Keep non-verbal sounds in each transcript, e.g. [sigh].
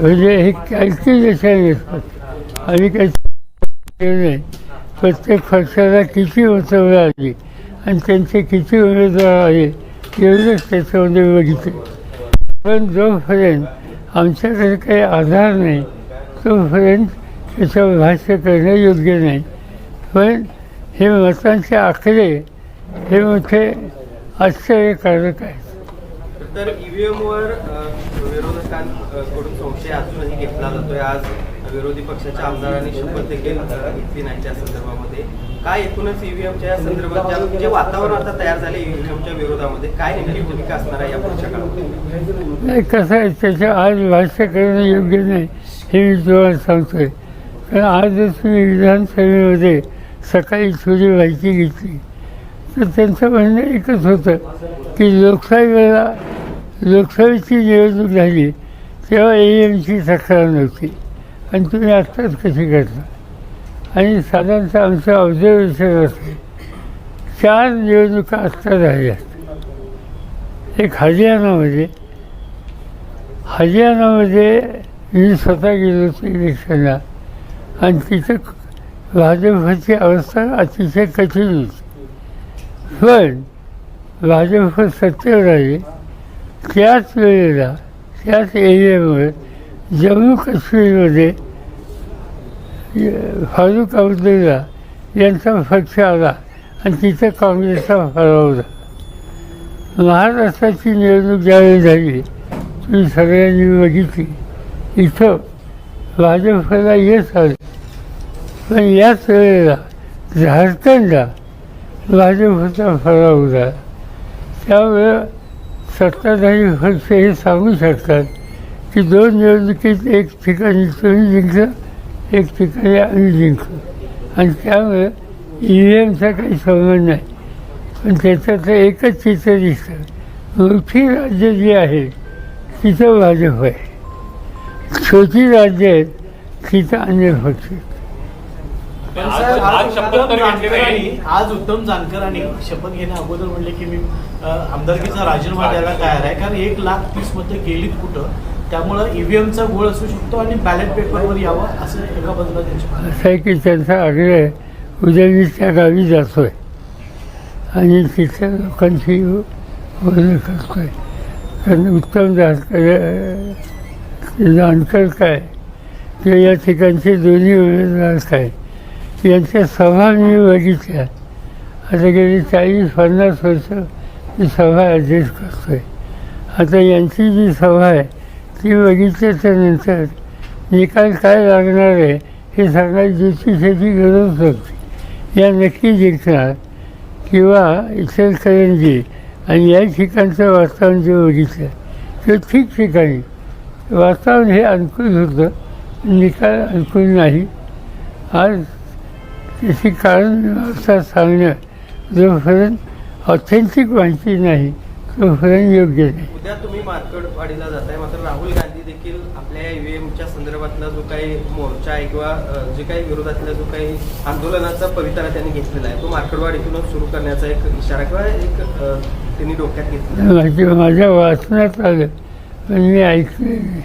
म्हणजे हे कॅल्क्युलेशन असतात आणि काही नाही. प्रत्येक पक्षाला किती मतदार आली आणि त्यांचे किती उमेदवार आले एवढंच त्याच्यामध्ये बघितले. पण जोपर्यंत आमच्याकडे काही आधार नाही तोपर्यंत त्याच्यावर भाष्य करणं योग्य नाही. पण हे मतांचे आकडे हे मोठे आश्चर्यकारक आहेत. तर ईव्हीएम वर विरोधकांकडून संशय अजूनही घेतला जातोय. आज विरोधी पक्षाच्या आमदारांनी शपथ देखील घेतली नाही त्या संदर्भामध्ये. काय एकूणच ईव्हीएमच्या या संदर्भात जे वातावरण आता तयार झाले ईव्हीएमच्या विरोधामध्ये काय नेमकी भूमिका असणार आहे या पुढच्या काळामध्ये? नाही कसं आहे त्याच्या आज भाष्य करणं योग्य नाही हे मी तुम्हाला सांगतोय. कारण आज तुम्ही विधानसभेमध्ये सकाळी थोडी माहिती घेतली. तर त्यांचं म्हणणं एकच होतं की लोकशाहीला लोकसभेची निवडणूक झाली तेव्हा ए एमची तक्रार नव्हती. आणि तुम्ही आत्ताच कशी करता आणि साधारणतः आमचं ऑब्झर्वेशन असते चार निवडणुका आत्ता झाल्यात एक हरियाणामध्ये हरियाणामध्ये मी स्वतः गेलो होतो इलेक्शनला आणि तिथं भाजपची अवस्था अतिशय कठीण होती. पण भाजप सत्तेवर आली त्याच वेळेला त्याच एरियामुळे जम्मू काश्मीरमध्ये फारुक फारुख अब्दुल्ला यांचा पक्ष आला आणि तिथं काँग्रेसचा फराव झाला महाराष्ट्राची निवडणूक ज्यावेळी झाली तुम्ही सगळ्यांनी बघितली. इथं भाजपला यश आलं. पण याच वेळेला झारखंडला भाजपचा फराव झाला त्यामुळं सत्ताधारी पक्ष हे सांगू शकतात की दोन निवडणुकीत एक ठिकाणी तुम्ही जिंकलं एक ठिकाणी आम्ही जिंकलो आणि त्यामुळे ई व्ही एमचा काही संबंध नाही पण त्याच्यातलं एकच चित्र दिसतं मोठी राज्य जी आहे तिथं भाजप आहे छोटी राज्य आहेत तिथं अन्य पक्ष आहेत. आज- आज शपथ उत्तम तर घेतली जानकरांनी नाही. आज उत्तम जानकरांनी शपथ घेण्या अगोदर म्हणले की मी आमदारकीचा राजीनामा द्यायला तयार आहे. कारण एक लाख तीसमध्ये गेलीत कुठं त्यामुळं ईव्हीएमचा गोळ असू शकतो आणि बॅलेट पेपरवर यावं असं एका बाजूला त्यांची असं आहे. की त्यांचा आग्रह उद्या त्या गावी जातो आहे आणि तिथल्या लोकांची बोलणं करतो आहे कारण उत्तम जानकर जानकर काय? किंवा या ठिकाणचे दोन्ही उमेदवार काय? यांच्या सभा मी बघितल्या. आता गेली चाळीस पन्नास वर्ष ही सभा अध्यक्ष करतो आहे आता यांची जी सभा आहे ती बघितल्याच्यानंतर निकाल काय लागणार आहे हे सांगायची ज्योतिषाची गरज लागते या नक्की जिंकणार किंवा इचलकरंजी आणि या ठिकाणचं वातावरण जे बघितलं ते ठिकठिकाणी वातावरण हे अनुकूल होतं निकाल अनुकूल नाही. आज त्याची कारण व्यवस्था सांगणं जोपर्यंत ऑथेंटिक माहिती नाही योग्य नाही. उद्या तुम्ही मार्कडवाडीला जाताय. मात्र राहुल गांधी देखील आपल्या ईव्हीएमच्या संदर्भातला जो काही मोर्चा आहे किंवा जे काही विरोधातला जो काही आंदोलनाचा पवित्रा त्यांनी घेतलेला आहे तो मार्कडवाडीतूनच सुरू करण्याचा एक इशारा किंवा एक त्यांनी डोक्यात घेतलेला. माझी माझ्या वाचनात आलं पण मी ऐकलं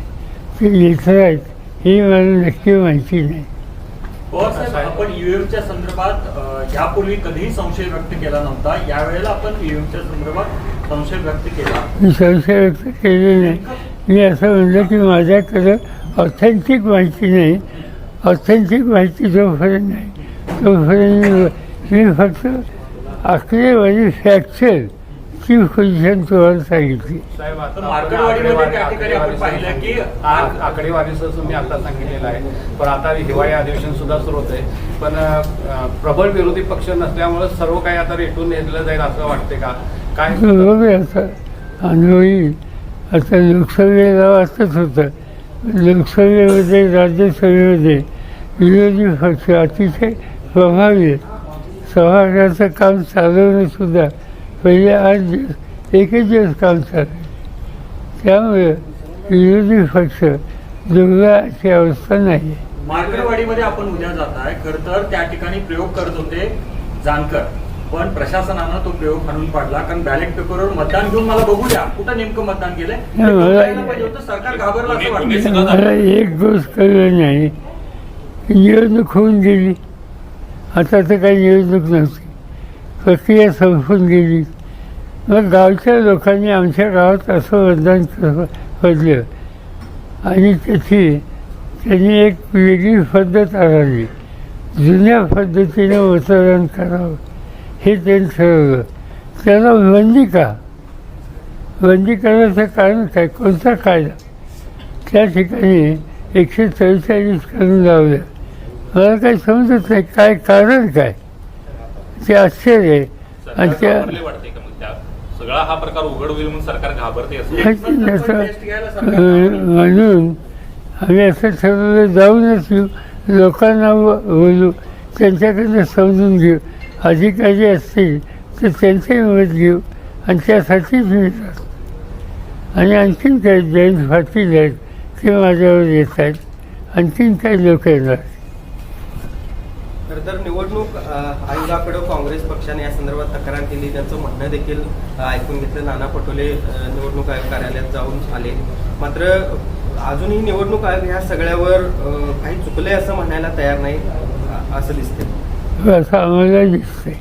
ते लेखर आहेत ही मला नक्की माहिती नाही. साहेब आपण ईव्हीएमच्या संदर्भात अ, यापूर्वी कधीही संशय व्यक्त केला नव्हता. यावेळेला आपण ईव्हीएमच्या संदर्भात संशय व्यक्त केला. मी संशय व्यक्त केले नाही. मी असं म्हणलं की माझ्याकडं ऑथेंटिक माहिती नाही. ऑथेंटिक माहिती जोपर्यंत नाही तोपर्यंत मी फक्त आकडेवारी फॅक्चर ची पोझिशन तुम्हाला सांगितली. साहेब आता तर आपण मार्केटवाडीमध्ये त्या आकडेवारी- ठिकाणी आपण पाहिलं की आक- आकडेवारीचं तुम्ही आता सांगितलेलं आहे. पण आता हिवाळी अधिवेशन सुद्धा सुरू होत आहे पण प्रबळ विरोधी पक्ष नसल्यामुळे सर्व काही आता रेटून नेलं जाईल असं वाटते का? काय आता अनुभवी आता लोकसभेला वाचत होतं. लोकसभेमध्ये राज्यसभेमध्ये विरोधी पक्ष अतिशय प्रभावी आहेत. सभागृहाचं काम चालवणं सुद्धा पहिले आठ दिवस एकच दिवस काम चाललं त्यामुळे विरोधी पक्ष दुर्गाची अवस्था नाही आहे. मार्केटवाडीमध्ये आपण उद्या जात आहे. खर तर त्या ठिकाणी प्रयोग करत होते जानकर. पण प्रशासनानं तो प्रयोग हाणून पाडला. कारण बॅलेट पेपरवर मतदान घेऊन मला बघू द्या कुठं नेमकं मतदान केलंय हे. सरकार घाबरलं असं वाटतं मला एक गोष्ट कळलं नाही. निवडणूक होऊन गेली. आता तर काही निवडणूक नव्हती. प्रक्रिया संपून गेली. मग गावच्या लोकांनी आमच्या गावात असं वरदान पडलं आणि त्याची त्यांनी एक वेगळी पद्धत आढळली. जुन्या पद्धतीनं मतदान करावं. हे त्यांनी ठरवलं. त्याला बंदी का? बंदी करण्याचं कारण काय? कोणता कायदा? त्या ठिकाणी एकशे चव्वेचाळीस करून लावलं. मला काही समजत नाही. काय कारण काय? ते आश्चर्य आहे आणि त्या? सगळा हा प्रकार उघड होईल म्हणून सरकार घाबरते असं? आम्ही असं ठरवलं जाऊनच येऊ लोकांना बोलू. त्यांच्याकडनं समजून घेऊ. अधिकारी असतील तर त्यांचे मत घेऊ. आणि त्यासाठीच मिळतात आणि आणखीन काही जैन पाटील आहेत ते माझ्यावर येत आहेत. आणखीन काही लोक येणार खरं तर निवडणूक आयोगाकडे काँग्रेस पक्षाने या संदर्भात तक्रार केली. त्यांचं म्हणणं देखील ऐकून घेतलं. नाना पटोले निवडणूक आयोग कार्यालयात जाऊन आले. मात्र अजूनही निवडणूक आयोग ह्या सगळ्यावर काही चुकलंय असं म्हणायला तयार नाही असं दिसतंय. असं आम्हाला दिसतंय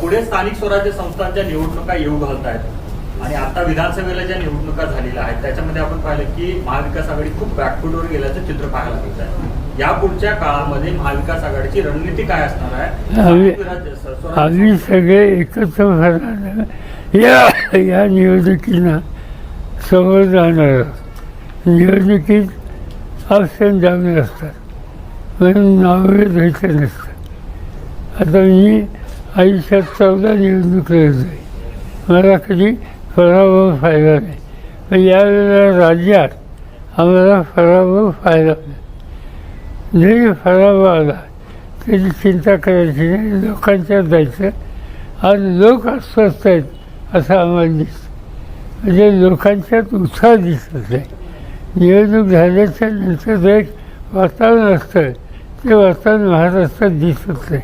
पुढे स्थानिक स्वराज्य संस्थांच्या निवडणुका येऊ घालत आहेत आणि आता विधानसभेला ज्या निवडणुका झालेल्या आहेत त्याच्यामध्ये आपण पाहिलं की महाविकास आघाडी खूप बॅकफूटवर गेल्याचं चित्र पाहायला मिळत आहे या पुढच्या काळामध्ये महाविकास आघाडीची रणनीती काय असणार आहे? आम्ही- सगळे एकत्र या या निवडणुकींना समोर जाणार आहोत. निवडणुकीत ऑप्शन जाऊन असतात. म्हणून नावे द्यायचं नसतं आता मी आयुष्यात चौदा निवडणूक लढलोय. मला कधी पराभव फायदा नाही. पण यावेळेला राज्यात आम्हाला पराभव फायदा नाही जरी फळावा आला त्याची चिंता करायची नाही लोकांच्या जायचं. आज लोक अस्वस्थ आहेत असं आम्हाला दिसतं. म्हणजे लोकांच्यात उत्साह दिसत नाही निवडणूक झाल्याच्यानंतर जे एक वातावरण असतं ते वातावरण महाराष्ट्रात दिसत नाही.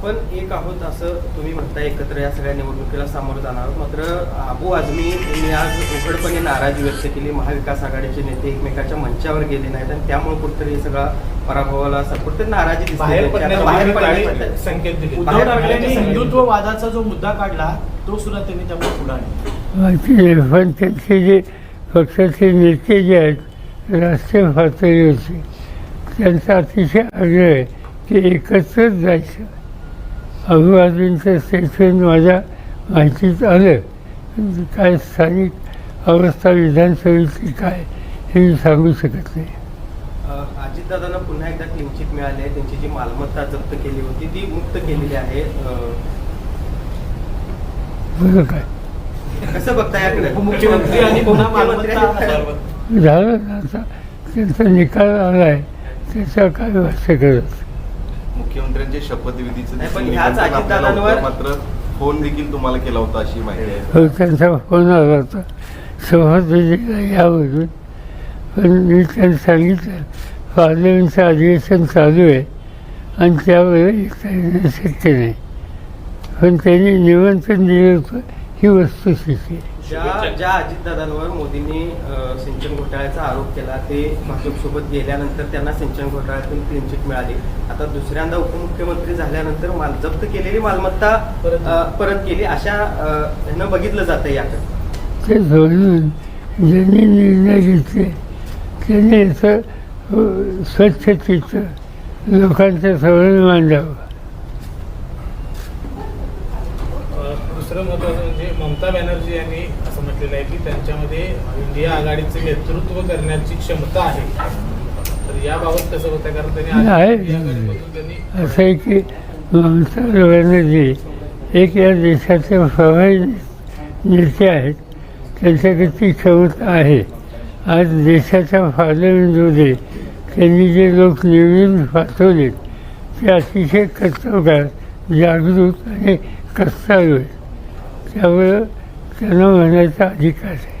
आपण एक आहोत असं तुम्ही म्हणता एकत्र या सगळ्या निवडणुकीला सामोरं जाणार आहोत. मात्र अबू आझमी यांनी आज उघडपणे नाराजी व्यक्त केली. महाविकास आघाडीचे नेते एकमेकाच्या मंचावर गेले नाहीत आणि त्यामुळे कुठेतरी हे सगळा पराभवाला कुठेतरी नाराजी संकेत उद्धव ठाकरेंनी. हिंदुत्ववादाचा जो मुद्दा काढला तो सुद्धा त्यांनी त्यामुळे पुढे पण त्यांचे जे पक्षाचे नेते जे आहेत राष्ट्रीय पातळीवरचे त्यांचा अतिशय आग्रह आहे की एकत्रच जायचं. अभिवादींचं स्टेटमेंट माझ्या माहितीत आलं. काय स्थानिक अवस्था विधानसभेची काय हे मी सांगू शकत नाही. अ, अजितदादांना पुन्हा एकदा क्लीनचिट मिळाली. आहे त्यांची जी मालमत्ता जप्त केली होती ती मुक्त केलेली आहे. अ, बरं काय? कसं बघता याकडे? उपमुख्यमंत्री आणि पुन्हा मालमत्ता झालं त्यांचा निकाल आला आहे त्याच्यावर काय भाष्य करत? मुख्यमंत्र्यांचे शपथविधीचं मात्र फोन देखील तुम्हाला केला होता अशी माहिती आहे. हो त्यांचा फोन आला होता. सभापतीला यावरून? पण मी त्यांना सांगितलं पार्लमेंटचं अधिवेशन चालू आहे आणि येणं शक्य नाही. पण त्यांनी निमंत्रण दिलं होतं ही वस्तुस्थिती आहे. ज्या ज्या अजितदादांवर मोदींनी सिंचन घोटाळ्याचा आरोप केला ते भाजपसोबत गेल्यानंतर त्यांना सिंचन घोटाळ्यातून क्लीनचिट मिळाली. आता दुसऱ्यांदा उपमुख्यमंत्री झाल्यानंतर माल जप्त केलेली मालमत्ता परत- केली. अशा ह्यानं बघितलं जातं याकडे ते धरून ज्यांनी निर्णय घेतले. त्यांनी याचं स्वच्छ चित्र लोकांच्या समोर मांडावं. दुसरं महत्त्वाचं म्हणजे ममता बॅनर्जी यांनी म्हटलेलं आहे की त्यांच्यामध्ये इंडिया आघाडीचे नेतृत्व करण्याची क्षमता आहे. तर याबाबत कसं होतं? कारण त्यांनी असं आहे की ममता बॅनर्जी एक या देशाचे प्रभावी नेते आहेत. त्यांच्याकडे ती क्षमता आहे. आज देशाच्या पार्लमेंटमध्ये त्यांनी जे लोक निवडून पाठवलेत ते अतिशय कर्तव्यकार जागृत आणि आहेत त्यामुळं त्यांना म्हणायचा अधिकार आहे.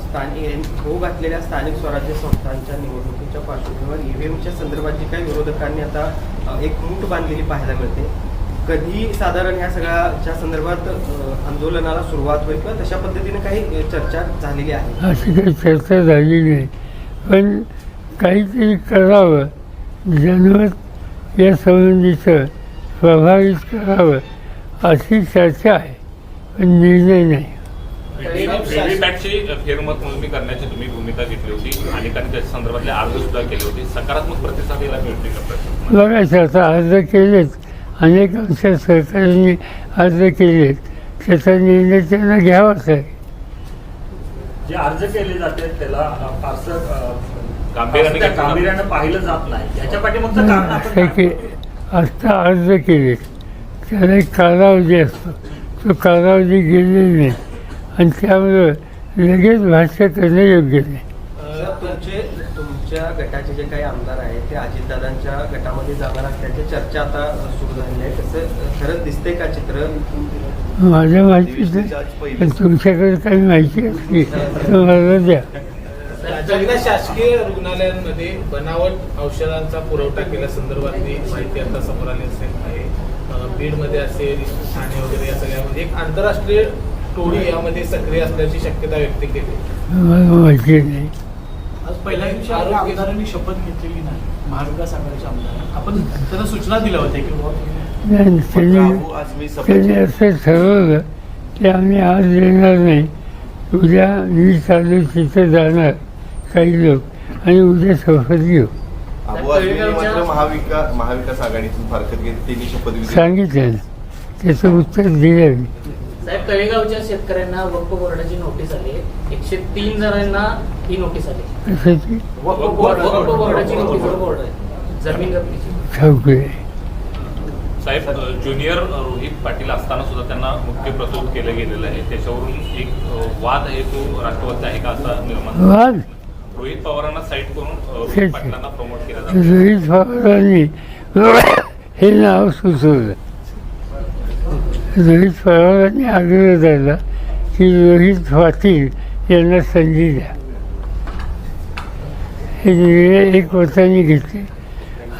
स्थानिक होऊ घातलेल्या स्थानिक स्वराज्य संस्थांच्या निवडणुकीच्या पार्श्वभूमीवर ईव्हीएमच्या संदर्भात जी काही विरोधकांनी आता एक मूठ बांधलेली पाहायला मिळते. कधी साधारण ह्या सगळ्याच्या संदर्भात आंदोलनाला सुरुवात होईल किंवा तशा पद्धतीने काही चर्चा झालेली आहे? अशी काही चर्चा झाली नाही. पण काहीतरी करावं. जनमत या संबंधीचं प्रभावित करावं. अशी चर्चा आहे पण निर्णय नाही. फेरमत मोजणी करण्याची तुम्ही भूमिका घेतली होती अनेकांनी त्याच्या संदर्भातले अर्ज सुद्धा केले होते. सकारात्मक प्रतिसाद याला मिळते का प्रश्न? बघायचं आता अर्ज केलेत. अनेक आमच्या सरकारने अर्ज केलेत. त्याचा निर्णय त्यांना घ्यावाच आहे. जे अर्ज केले जाते त्याला फारसं गांभीर्याने पाहिलं जात नाही. याच्या पाठीमागचं कारण आत्ता अर्ज केलेत. त्याला एक कालावधी असतो. तो कालावधी गेलेला नाही. आणि त्यामुळं लगेच भाष्य करणं योग्य नाही. तुमचे तुमच्या गटाचे जे काही आमदार आहेत ते अजितदादांच्या गटामध्ये जाणार असल्याची चर्चा आता सुरू झाली आहे. अ, खरंच दिसतंय का चित्र? माझ्या माहितीत नाही. पण तुमच्याकडे काही माहिती असली तर मला द्या. शासकीय रुग्णालयांमध्ये बनावट औषधांचा पुरवठा केल्यासंदर्भातली माहिती आता समोर आली असेल. बीडमध्ये असेल ठाणे वगैरे या सगळ्यामध्ये एक आंतरराष्ट्रीय टोळी यामध्ये सक्रिय असल्याची शक्यता व्यक्त केली. आज पहिल्या दिवशी आमदारांनी शपथ घेतलेली नाही. महाविकास आघाडीच्या आमदारांनी. आपण त्यांना सूचना दिल्या होत्या की त्यांनी असं ठरवलं की आम्ही आज येणार नाही. उद्या मी चालू तिथं जाणार काही लोक आणि उद्या शपथ घेऊ. अबू आझमींनी मात्र महाविका महाविकास आघाडीतून फारकत घेत त्यांनी शपथविधी सांगितलं ना त्याचं उत्तर दिलं साहेब तळेगावच्या शेतकऱ्यांना वक्फ बोर्डाची नोटीस आली. एकशे तीन जणांना ही नोटीस आली वक्फ बोर्ड- वक्फ बोर्डाची नोटीस बोर्ड. आहे. जमीन आहे साहेब ज्युनियर रोहित पाटील असताना सुद्धा त्यांना मुख्य प्रस्तुत केलं गेलेलं आहे. त्याच्यावरून एक वाद आहे तो राष्ट्रवादीचा आहे का असा निर्माण. वाद? रोहित पवारांना साईड करून रोहित ठीक. पाटलांना प्रमोट केलं जातं रोहित पवारांनी हे नाव सुचवलं रोहित पवारांनी आग्रह धरला की रोहित पाटील यांना संधी द्या हे निर्णय एक वर्षाने घेतले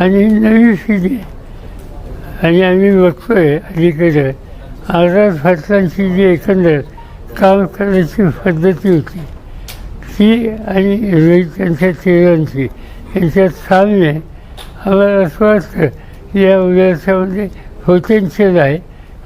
आणि नवी पिढी. आणि आम्ही बघतोय अलीकडं आझाद फाटलांची जी एकंदर काम करण्याची पद्धती होती ती आणि रोहित यांच्या चेहऱ्यांची यांच्यात साम्य आम्हाला असं वाटतं की या व्यवसायामध्ये पोटेन्शियल आहे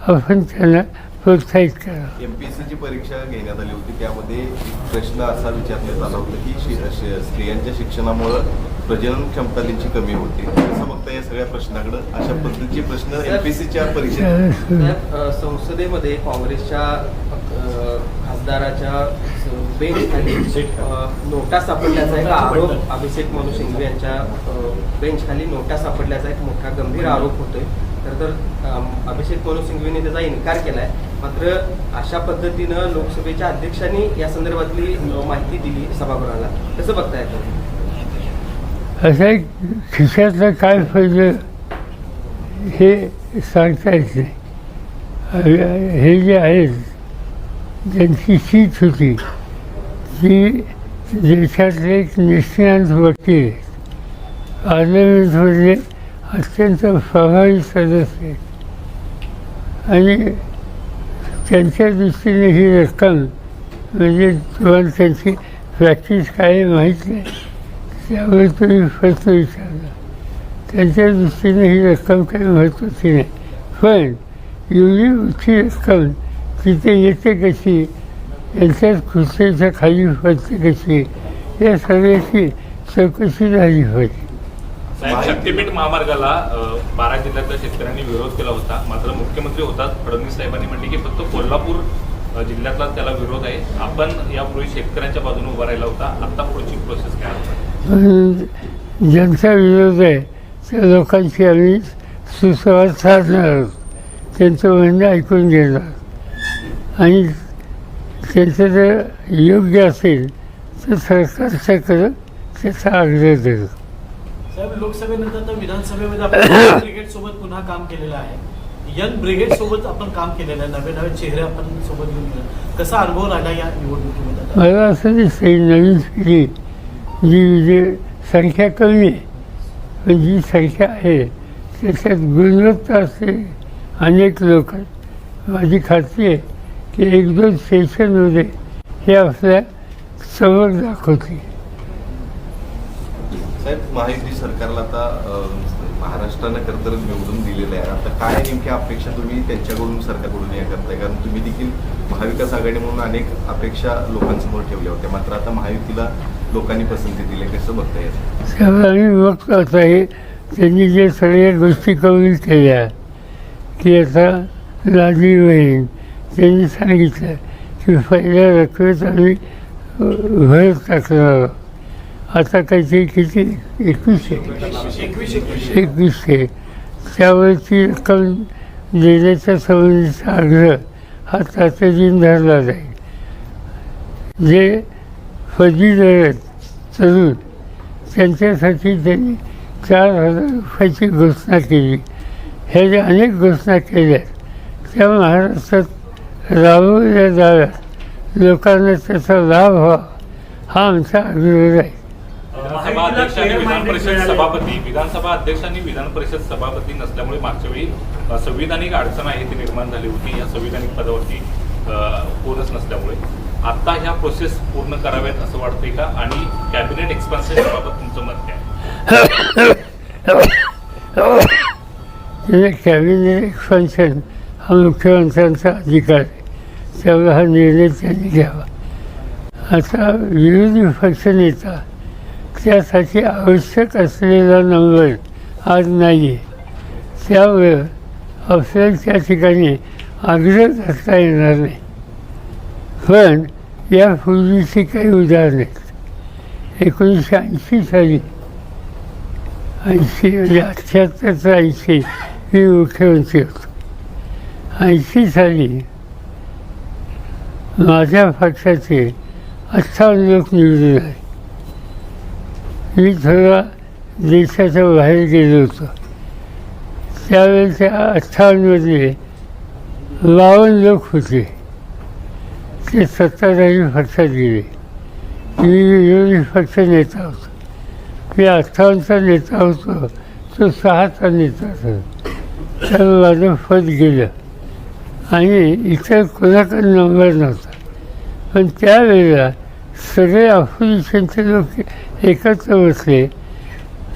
आपण त्यांना प्रोत्साहित करावं एमपीएससीची परीक्षा घेण्यात आली होती. त्यामध्ये एक प्रश्न असा विचारण्यात आला होता की स्त्रियांच्या शिक्षणामुळं प्रजनन क्षमता त्यांची कमी होते. कसं बघता या सगळ्या प्रश्नाकडं? अशा पद्धतीचे प्रश्न एमपीएससीच्या परीक्षेत साहेब, अ, संसदेमध्ये काँग्रेसच्या अ, खासदाराच्या बेंच खाली नोटा सापडल्याचा एक आरोप अभिषेक मनु सिंघवी यांच्या बेंच खाली नोटा सापडल्याचा एक मोठा गंभीर आरोप होतोय. तर तर अभिषेक मनु सिंघवीने त्याचा इन्कार केलाय. मात्र अशा पद्धतीनं लोकसभेच्या अध्यक्षांनी या संदर्भातली माहिती दिली सभागृहाला. कसं बघताय असं एक खिशातलं काय पाहिजे हे सांगता येते हे जे आहेत ज्यांची सीट होती ती देशातले एक निष्णात वकील आहेत. अत्यंत प्रभावी सदस्य आणि त्यांच्या दृष्टीने ही रक्कम म्हणजे तुम्हाला त्यांची प्रॅक्टिस काय माहीत नाही त्यामुळे तुम्ही प्रश्न विचारला त्यांच्या दृष्टीने ही रक्कम काही महत्त्वाची नाही पण एवढी उची रक्कम तिथे येते कशी? यांच्यात खुर्चीच्या खाली पडते कशी? या सगळ्याची चौकशी झाली साहेब शक्तीपीठ महामार्गाला बारा जिल्ह्यातल्या शेतकऱ्यांनी विरोध केला होता. मात्र मुख्यमंत्री होतात. फडणवीस साहेबांनी म्हटले की फक्त कोल्हापूर जिल्ह्यातला त्याला विरोध आहे. आपण यापूर्वी शेतकऱ्यांच्या बाजूने उभा राहिला होता. आता पुढची प्रोसेस काय ज्यांचा विरोध आहे त्या लोकांशी आम्ही सुसंवाद साधणार आहोत. त्यांचं म्हणणं ऐकून घेणार आणि त्यांचं जर योग्य असेल तर सरकारच्याकडं त्याचा आग्रह धरू साहेब लोकसभेनंतर तर विधानसभेमध्ये आपण [coughs] क्रिकेट सोबत पुन्हा काम केलेलं आहे. यंग ब्रिगेड सोबत आपण काम केलेलं आहे. नवे नवे चेहरे आपण सोबत घेऊन गेलो. कसा अनुभव राहिला या निवडणुकीमध्ये मला असं दिसतं नवीन पिढी जी जी संख्या कमी आहे पण जी संख्या आहे त्याच्यात गुणवत्ता असते अनेक लोक. माझी खात्री आहे की एक दोन सेशनमध्ये हे आपल्यासमोर दाखवते साहेब महायुती सरकारला आता महाराष्ट्रानं खरं तर निवडून दिलेलं आहे. आता काय नेमक्या अपेक्षा तुम्ही त्यांच्याकडून सरकारकडून या करताय? कारण तुम्ही देखील महाविकास आघाडी म्हणून अनेक अपेक्षा लोकांसमोर ठेवल्या होत्या. मात्र आता महायुतीला लोकांनी पसंती दिली कसं बघता येईल त्यामुळे आम्ही बघतो आता हे त्यांनी जे सगळ्या गोष्टी कबूल केल्या की आता लाडली बहीण त्यांनी सांगितलं की पहिल्या रकमेत आम्ही घर टाकणार आता काहीतरी किती एकवीसशे एकवीस एकवीसशे त्यावरची रक्कम देण्याच्या संबंधीचा आग्रह हा तातडीने धरला जाईल जे फजी आहेत तरुण त्यांच्यासाठी त्यांनी चार हजार रुपयाची घोषणा केली ह्या ज्या अनेक घोषणा केल्या त्या महाराष्ट्रात राबवल्या जाव्यात लोकांना त्याचा लाभ व्हावा हा. आमचा आग्रह आहे विधानसभा अध्यक्ष आणि विधान परिषद सभापती विधानसभा अध्यक्ष आणि विधान परिषद सभापती नसल्यामुळे मागच्या वेळी संविधानिक अडचण आहे ती निर्माण झाली होती. या संविधानिक पदावरती अ, कोणच नसल्यामुळे. आता ह्या प्रोसेस पूर्ण कराव्यात असं वाटतंय का? आणि कॅबिनेट एक्सपान्शन बाबत तुमचं मत काय? [coughs] कॅबिनेट एक्सपान्शन हा मुख्यमंत्र्यांचा अधिकार आहे त्यामुळे हा निर्णय त्यांनी घ्यावा. आता विरोधी पक्षनेता त्यासाठी आवश्यक असलेला नंबर आज नाही आहे त्यामुळे आपल्याला त्या ठिकाणी आग्रह धरता येणार नाही. पण यापूर्वीची काही उदाहरणं आहेत. एकोणीसशे ऐंशी साली ऐंशी म्हणजे अठ्ठ्याहत्तर ते ऐंशी मी मुख्यमंत्री होतो. ऐंशी साली माझ्या पक्षाचे अठ्ठावन्न लोक निवडून आले. मी थोडा देशाच्या बाहेर गेलो होतो. त्यावेळेच्या अठ्ठावन्नमध्ये बावन्न लोक होते. ते सत्ताधारी पक्षात गेले. मी विरोधी पक्ष नेता होतो. मी अठ्ठावन्नचा नेता होतो. तो सहाचा नेता होता. त्यामुळे माझं पद गेलं. आणि इतर कोणाकडे नंबर नव्हता. पण त्यावेळेला सगळे अपोजिशनचे लोक एकत्र बसले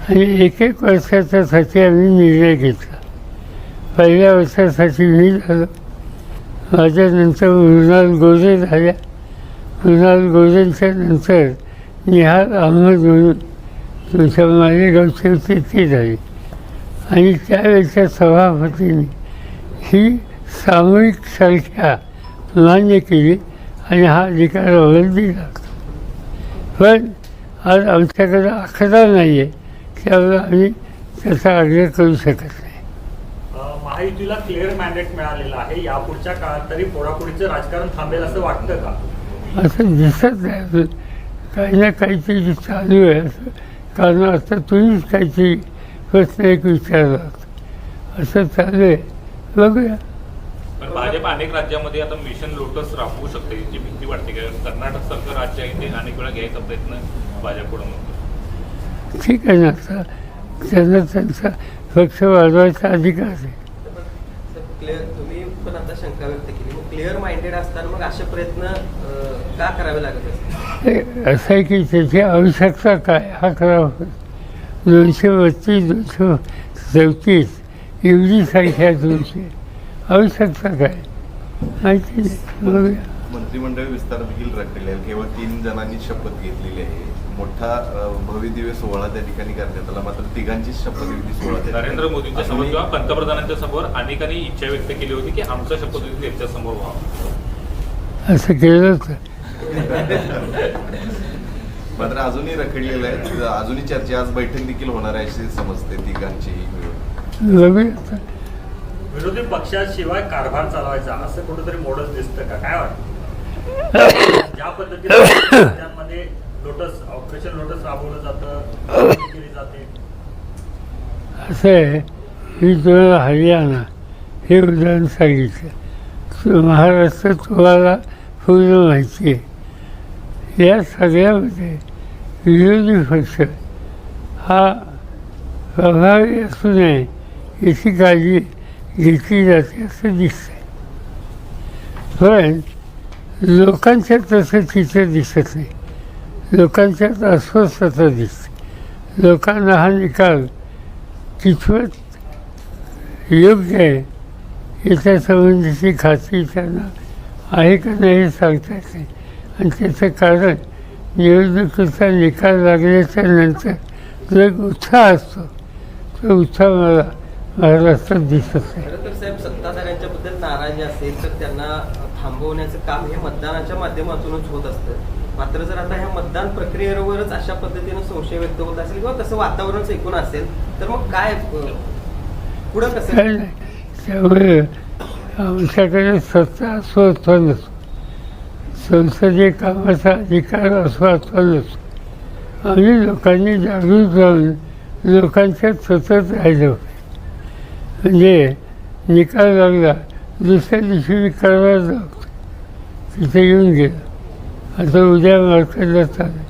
आणि एक एक वर्षाच्यासाठी आम्ही निर्णय घेतला. पहिल्या वर्षासाठी मी झालो. माझ्यानंतर मृणाल गोजे झाल्या. मृणाल गोरेंच्या नंतर निहाल अहमद म्हणून तुमच्या मालेगावची होती ती झाली. आणि त्यावेळेच्या सभापतींनी ही सामूहिक संख्या मान्य केली आणि हा अधिकार दिला होता पण आज आमच्याकडे आकडा नाही आहे त्यामुळे आम्ही त्याचा आग्रह करू शकत नाही. महायुतीला क्लिअर मॅन्डेट मिळालेलं आहे. यापुढच्या काळात तरी फोडाफोडीचं राजकारण थांबेल असं वाटतं का? असं दिसत नाही अजून. काही ना काहीतरी चालू आहे असं. कारण आता तुम्हीच काहीतरी प्रश्न एक विचारला असं चालू आहे. बघूया. पण भाजप अनेक राज्यामध्ये आता मिशन लोटस राबवू शकते याची भीती वाटते का कर्नाटक सारखं राज्य आहे ते अनेक वेळा घ्यायचा प्रयत्न भाजपकडून होतो. ठीक आहे ना आता त्यांना त्यांचा पक्ष वाढवायचा अधिकार आहे. क्लिअर तुम्ही पण आता शंका व्यक्त केली. मग क्लिअर माइंडेड असताना मग असे प्रयत्न का करावे लागत हे असं आहे की त्याची आवश्यकता काय? हा करावा दोनशे बत्तीस दोनशे चौतीस एवढी संख्या दोनशे आवश्यकता काय माहिती नाही. मंत्रिमंडळ विस्तार देखील रखडले आहे. केवळ तीन जणांनी शपथ घेतलेली आहे. मोठा भव्य दिव्य सोहळा त्या ठिकाणी करण्यात आला. मात्र तिघांची शपथविधी सोहळा नरेंद्र मोदींच्या समोर किंवा पंतप्रधानांच्या समोर अनेकांनी इच्छा व्यक्त केली होती की आमचा शपथविधी त्यांच्यासमोर व्हावा. असं केलं होतं. मात्र अजूनही रखडलेलं आहे. अजूनही चर्चा आज बैठक देखील होणार आहे अशी समजते तिघांची. विरोधी पक्षाशिवाय कारभार चालवायचा. असं कुठेतरी मॉडेल दिसतं का? काय वाटतं? ज्या पद्धतीने राज्यांमध्ये लोटस ऑपरेशन लोटस राबवलं जातं केली जाते. असं आहे मी तुम्हाला हरियाणा हे उदाहरण सांगितलं महाराष्ट्र तुम्हाला पूर्ण माहिती आहे. या सगळ्यामध्ये विरोधी पक्ष हा प्रभावी असू नये याची काळजी घेतली जाते असं दिसतंय पण लोकांच्यात तसं चित्र दिसत नाही लोकांच्यात अस्वस्थता दिसते लोकांना हा निकाल कितपत योग्य आहे याच्या संबंधीची खात्री त्यांना आहे का नाही हे सांगता येत नाही आणि त्याचं कारण निवडणुकीचा निकाल लागल्याच्या नंतर जो एक उत्साह असतो तो उत्साह मला महाराष्ट्रात दिसत नाही. खरं तर साहेब सत्ताधाऱ्यांच्याबद्दल नाराजी असेल तर त्यांना थांबवण्याचं काम हे मतदानाच्या माध्यमातूनच होत असतं. मात्र जर आता ह्या मतदान प्रक्रियेवरच अशा पद्धतीनं संशय व्यक्त होत असेल किंवा तसं वातावरणच एकूण असेल तर मग काय पुढं कसं? त्यामुळे आमच्याकडे सत्ता असो अथवा नसो संसदीय कामाचा अधिकार असो अथवा नसो आम्ही लोकांनी जागृत राहून लोकांच्यात सतत राहिलो. म्हणजे निकाल लागला दुसऱ्या दिवशी मी करायला जाऊ तिथे येऊन गेलो. आता उद्या मार्केटला चालेल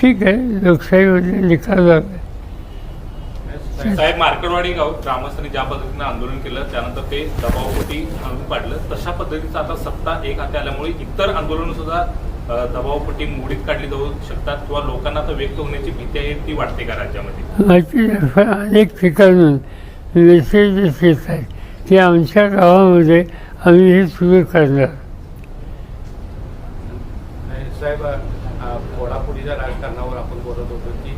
ठीक आहे लोकशाहीमध्ये निकाल लागला. साहेब मार्कडवाडी गाव ग्रामस्थांनी ज्या पद्धतीनं आंदोलन केलं त्यानंतर ते दबावपोटी आणून पाडलं. तशा पद्धतीचं आता सत्ता एक हाती आल्यामुळे इतर आंदोलन सुद्धा अ, दबावपोटी मोडीत काढली जाऊ शकतात किंवा लोकांना आता व्यक्त होण्याची भीती आहे ती वाटते का राज्यामध्ये? माहिती आहे, अनेक मेसेजेस येत आहेत की आमच्या गावामध्ये आम्ही हे सुरू करणार. साहेब अ, राजकारणावर आपण बोलत होतो की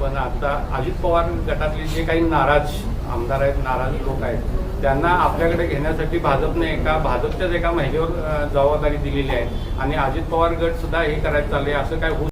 पण आता अजित पवार गटातले जे काही नाराज आमदार आहेत नाराज लोक आहेत त्यांना आपल्याकडे घेण्यासाठी भाजपने एका भाजपच्याच एका महिलेवर जबाबदारी दिलेली आहे. आणि अजित पवार गट सुद्धा हे करायचं चाललंय असं काय होऊ